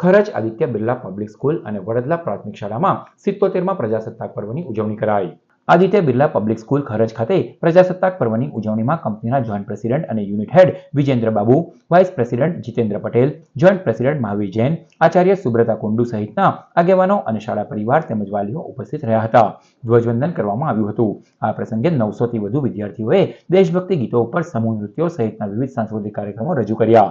ખરજ Aditya Birla public school અને વડદલા પ્રાથમિક શાળામાં સિત્તોતેરમાં પ્રજાસત્તાક પર્વની ઉજવણી કરાઈ. આદિત્ય બિરલા પબ્લિક સ્કૂલ ખરજ ખાતે પ્રજાસત્તાક પર્વની ઉજવણીમાં કંપનીના જોઈન્ટ પ્રેસિડેન્ટ અને unit head Vijendra Babu, vice president Jitendra Patel, joint president Mahavir Jain, Acharya Subrata કુંડુ સહિતના આગેવાનો અને શાળા પરિવાર તેમજ વાલીઓ ઉપસ્થિત રહ્યા હતા. ધ્વજવંદન કરવામાં આવ્યું હતું. આ પ્રસંગે નવસોથી વધુ વિદ્યાર્થીઓએ દેશભક્તિ ગીતો ઉપર સમૂહ નૃત્યો સહિતના વિવિધ સાંસ્કૃતિક કાર્યક્રમો રજૂ કર્યા.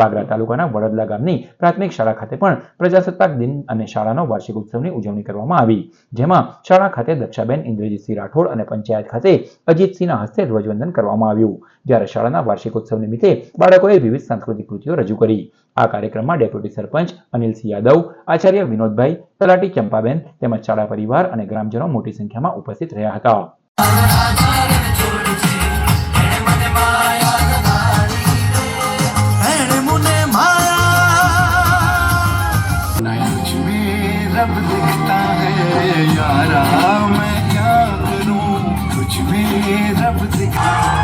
વાગરા તાલુકાના વડદલા ગામની પ્રાથમિક શાળા ખાતે પણ પ્રજાસત્તાક દિન અને શાળાનો વાર્ષિક ઉત્સવની ઉજવણી કરવામાં આવી. જેમાં શાળા ખાતે દક્ષાબેન ઇન્દ્રજીતસિંહ રાઠોડ અને પંચાયત ખાતે અજીતસિંહના હસ્તે ધ્વજવંદન કરવામાં આવ્યું. જ્યારે શાળાના વાર્ષિક ઉત્સવ નિમિત્તે બાળકોએ વિવિધ સાંસ્કૃતિક કૃતિઓ રજૂ કરી. આ કાર્યક્રમમાં ડેપ્યુટી સરપંચ અનિલસિંહ યાદવ, આચાર્ય વિનોદભાઈ, તલાટી ચંપાબેન તેમજ શાળા પરિવાર અને ગ્રામજનો મોટી સંખ્યામાં ઉપસ્થિત રહ્યા હતા. में रब दिखता है यारा मैं क्या करूं कुछ में रब दिखता